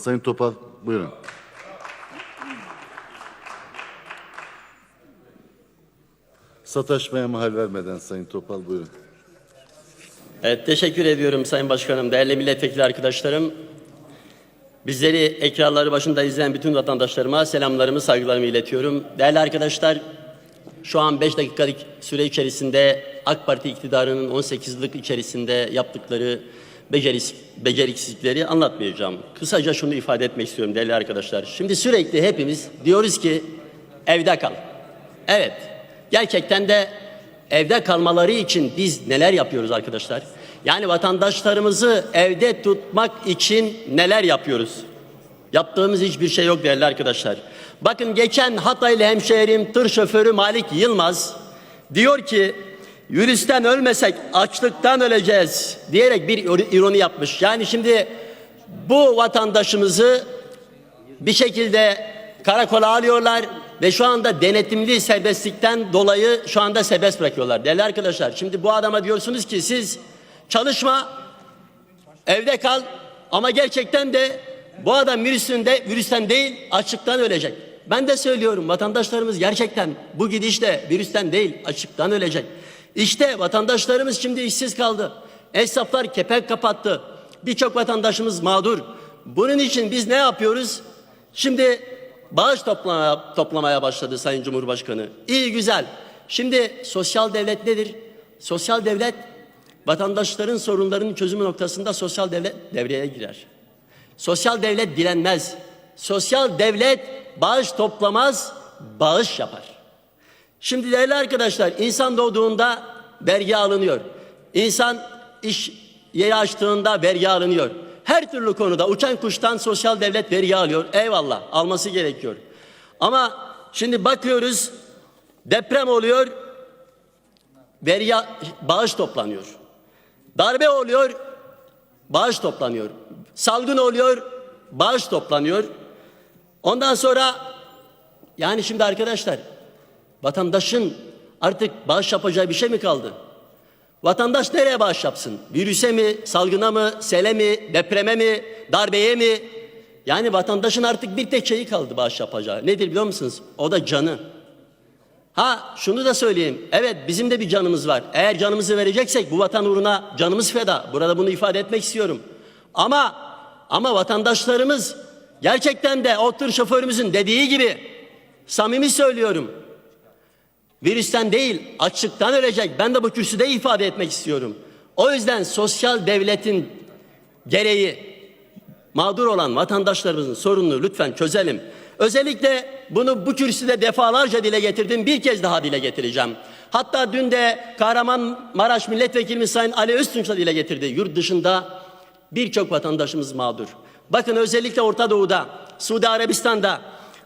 Sayın Topal buyurun. Sataşmaya mahal vermeden Sayın Topal buyurun. Evet, teşekkür ediyorum Sayın Başkanım, değerli milletvekili arkadaşlarım. Bizleri ekranları başında izleyen bütün vatandaşlarıma selamlarımı, saygılarımı iletiyorum. Değerli arkadaşlar, şu an 5 dakikalık süre içerisinde AK Parti iktidarının 18 yıllık içerisinde yaptıkları beceriksizlikleri anlatmayacağım. Kısaca şunu ifade etmek istiyorum değerli arkadaşlar. Şimdi sürekli hepimiz diyoruz ki evde kal. Evet, gerçekten de evde kalmaları için biz neler yapıyoruz arkadaşlar? Yani vatandaşlarımızı evde tutmak için neler yapıyoruz? Yaptığımız hiçbir şey yok değerli arkadaşlar. Bakın geçen Hataylı hemşehrim tır şoförü Malik Yılmaz diyor ki virüsten ölmesek açlıktan öleceğiz diyerek bir ironi yapmış. Yani şimdi bu vatandaşımızı bir şekilde karakola alıyorlar ve şu anda denetimli serbestlikten dolayı şu anda serbest bırakıyorlar. Değerli arkadaşlar şimdi bu adama diyorsunuz ki siz çalışma evde kal ama gerçekten de bu adam virüsün de, virüsten değil açlıktan ölecek. Ben de söylüyorum vatandaşlarımız gerçekten bu gidişle virüsten değil açlıktan ölecek. İşte vatandaşlarımız şimdi işsiz kaldı. Esnaflar kepenk kapattı. Birçok vatandaşımız mağdur. Bunun için biz ne yapıyoruz? Şimdi bağış toplamaya, toplamaya başladı Sayın Cumhurbaşkanı. İyi güzel. Şimdi sosyal devlet nedir? Sosyal devlet vatandaşların sorunlarının çözümü noktasında sosyal devlet devreye girer. Sosyal devlet dilenmez. Sosyal devlet bağış toplamaz, bağış yapar. Şimdi değerli arkadaşlar insan doğduğunda vergi alınıyor. İnsan iş yeri açtığında vergi alınıyor. Her türlü konuda uçan kuştan sosyal devlet vergi alıyor. Eyvallah alması gerekiyor. Ama şimdi bakıyoruz deprem oluyor vergi bağış toplanıyor. Darbe oluyor bağış toplanıyor. Salgın oluyor bağış toplanıyor. Ondan sonra yani şimdi arkadaşlar vatandaşın artık bağış yapacağı bir şey mi kaldı? Vatandaş nereye bağış yapsın? Virüse mi, salgına mı, sele mi, depreme mi, darbeye mi? Yani vatandaşın artık bir tek şeyi kaldı bağış yapacağı. Nedir biliyor musunuz? O da canı. Ha şunu da söyleyeyim. Evet bizim de bir canımız var. Eğer canımızı vereceksek bu vatan uğruna canımız feda. Burada bunu ifade etmek istiyorum. Ama ama vatandaşlarımız gerçekten de o tır şoförümüzün dediği gibi samimi söylüyorum. Virüsten değil açlıktan ölecek. Ben de bu kürsüde ifade etmek istiyorum. O yüzden sosyal devletin gereği mağdur olan vatandaşlarımızın sorununu lütfen çözelim. Özellikle bunu bu kürsüde defalarca dile getirdim. Bir kez daha dile getireceğim. Hatta dün de Kahramanmaraş Milletvekilimiz Sayın Ali Öztunç da dile getirdi. Yurt dışında birçok vatandaşımız mağdur. Bakın özellikle Orta Doğu'da, Suudi Arabistan'da,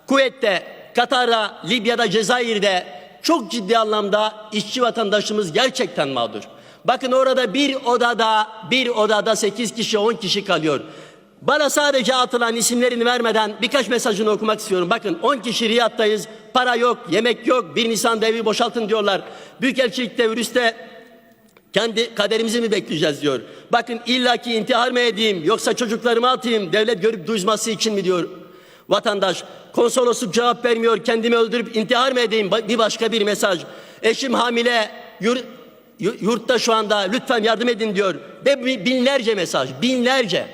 Kuveyt'te, Katar'da, Libya'da, Cezayir'de çok ciddi anlamda işçi vatandaşımız gerçekten mağdur. Bakın orada bir odada, bir odada 8 kişi, 10 kişi kalıyor. Bana sadece atılan isimlerini vermeden birkaç mesajını okumak istiyorum. Bakın 10 kişi Riyad'dayız. Para yok, yemek yok. 1 Nisan'da evi boşaltın diyorlar. Büyükelçilikte, virüste kendi kaderimizi mi bekleyeceğiz diyor. Bakın illaki intihar mı edeyim yoksa çocuklarımı atayım devlet görüp duyması için mi diyor vatandaş. Konsolosluk cevap vermiyor kendimi öldürüp intihar mı edeyim bir başka bir mesaj. Eşim hamile yur, yurtta şu anda lütfen yardım edin diyor. Ve binlerce mesaj binlerce.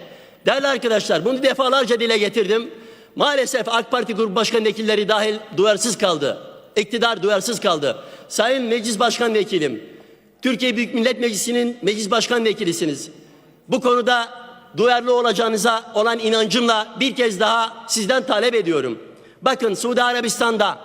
Değerli arkadaşlar bunu defalarca dile getirdim. Maalesef AK Parti Grup Başkan Vekilleri dahil duyarsız kaldı. İktidar duyarsız kaldı. Sayın Meclis Başkan Vekilim, Türkiye Büyük Millet Meclisi'nin meclis başkan vekilisiniz. Bu konuda duyarlı olacağınıza olan inancımla bir kez daha sizden talep ediyorum. Bakın Suudi Arabistan'da,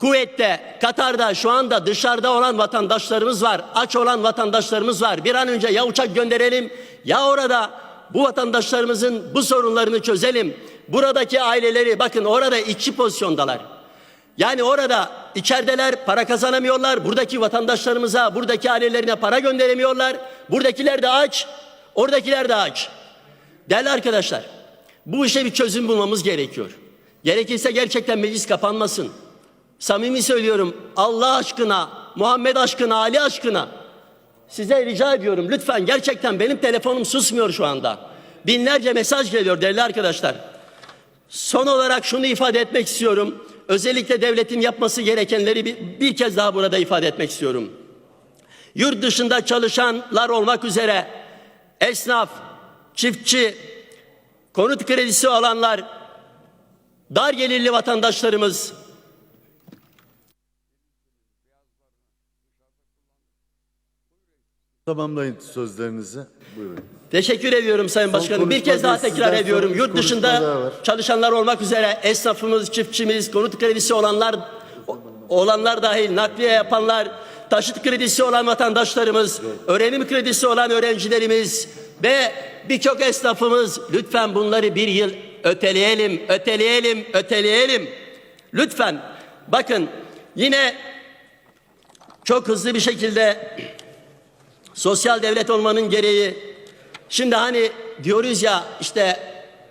Kuveyt'te, Katar'da şu anda dışarıda olan vatandaşlarımız var. Aç olan vatandaşlarımız var. Bir an önce ya uçak gönderelim ya orada bu vatandaşlarımızın bu sorunlarını çözelim. Buradaki aileleri bakın orada içi pozisyondalar. Yani orada içerideler para kazanamıyorlar. Buradaki vatandaşlarımıza, buradaki ailelerine para gönderemiyorlar. Buradakiler de aç, oradakiler de aç. Değerli arkadaşlar, bu işe bir çözüm bulmamız gerekiyor. Gerekirse gerçekten meclis kapanmasın. Samimi söylüyorum Allah aşkına, Muhammed aşkına, Ali aşkına size rica ediyorum lütfen gerçekten benim telefonum susmuyor şu anda. Binlerce mesaj geliyor değerli arkadaşlar. Son olarak şunu ifade etmek istiyorum. Özellikle devletin yapması gerekenleri bir, bir kez daha burada ifade etmek istiyorum. Yurt dışında çalışanlar olmak üzere esnaf, çiftçi, konut kredisi alanlar, dar gelirli vatandaşlarımız Tamamlayın sözlerinizi. Buyurun. Teşekkür ediyorum Sayın Başkanım. Bir kez daha tekrar ediyorum. Yurt dışında çalışanlar olmak üzere esnafımız, çiftçimiz, konut kredisi olanlar olanlar dahil nakliye yapanlar, taşıt kredisi olan vatandaşlarımız, öğrenim kredisi olan öğrencilerimiz ve birçok esnafımız lütfen bunları bir yıl öteleyelim, öteleyelim, öteleyelim. Lütfen bakın yine çok hızlı bir şekilde sosyal devlet olmanın gereği Şimdi hani diyoruz ya işte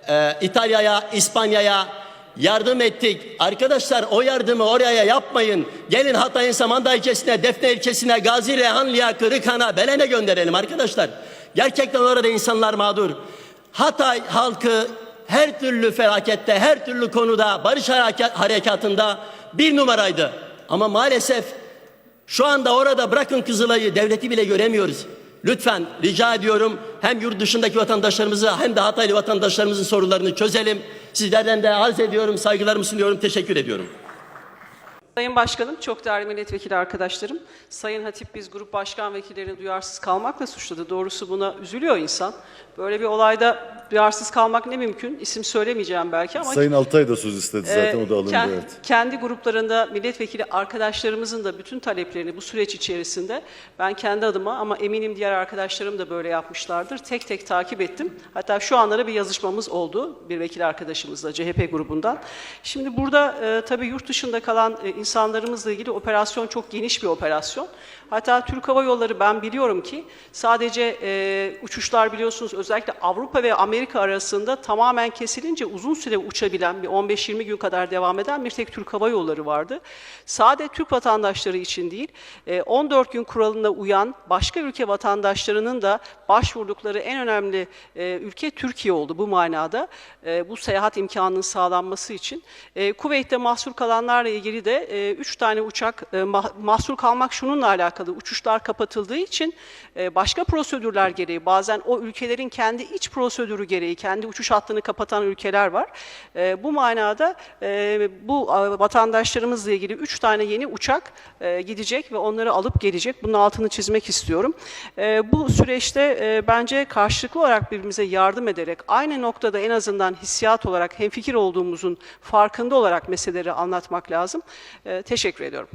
e, İtalya'ya, İspanya'ya yardım ettik. Arkadaşlar o yardımı oraya yapmayın. Gelin Hatay'ın Samandağ ilçesine, Defne ilçesine, Gazi, Rehanlı'ya, Kırıkhan'a, Belen'e gönderelim arkadaşlar. Gerçekten orada insanlar mağdur. Hatay halkı her türlü felakette, her türlü konuda, barış harekatında bir numaraydı. Ama maalesef şu anda orada bırakın Kızılay'ı devleti bile göremiyoruz. Lütfen rica ediyorum hem yurt dışındaki vatandaşlarımızı hem de Hataylı vatandaşlarımızın sorularını çözelim. Sizlerden de arz ediyorum, saygılarımı sunuyorum, teşekkür ediyorum. Sayın Başkanım, çok değerli milletvekili arkadaşlarım, Sayın Hatip biz grup başkan vekillerini duyarsız kalmakla suçladı. Doğrusu buna üzülüyor insan. Böyle bir olayda duyarsız kalmak ne mümkün? İsim söylemeyeceğim belki ama Sayın Altay da söz istedi zaten ee, o da alındı ken- evet. Kendi gruplarında milletvekili arkadaşlarımızın da bütün taleplerini bu süreç içerisinde ben kendi adıma ama eminim diğer arkadaşlarım da böyle yapmışlardır. Tek tek takip ettim. Hatta şu anlara bir yazışmamız oldu bir vekil arkadaşımızla CHP grubundan. Şimdi burada e, tabii yurt dışında kalan e, insanlarımızla ilgili operasyon çok geniş bir operasyon. Hatta Türk Hava Yolları ben biliyorum ki sadece e, uçuşlar biliyorsunuz özellikle Avrupa ve Amerika arasında tamamen kesilince uzun süre uçabilen bir 15-20 gün kadar devam eden bir tek Türk Hava Yolları vardı. Sade Türk vatandaşları için değil e, 14 gün kuralına uyan başka ülke vatandaşlarının da başvurdukları en önemli e, ülke Türkiye oldu bu manada. E, bu seyahat imkanının sağlanması için. E, Kuveyt'te mahsur kalanlarla ilgili de 3 tane uçak e, mah- mahsur kalmak şununla alakalı. Uçuşlar kapatıldığı için e, başka prosedürler gereği bazen o ülkelerin kendi iç prosedürü gereği kendi uçuş hattını kapatan ülkeler var. E, bu manada e, bu e, vatandaşlarımızla ilgili 3 tane yeni uçak e, gidecek ve onları alıp gelecek. Bunun altını çizmek istiyorum. E, bu süreçte e, bence karşılıklı olarak birbirimize yardım ederek aynı noktada en azından hissiyat olarak hemfikir olduğumuzun farkında olarak meseleleri anlatmak lazım. E, teşekkür ediyorum.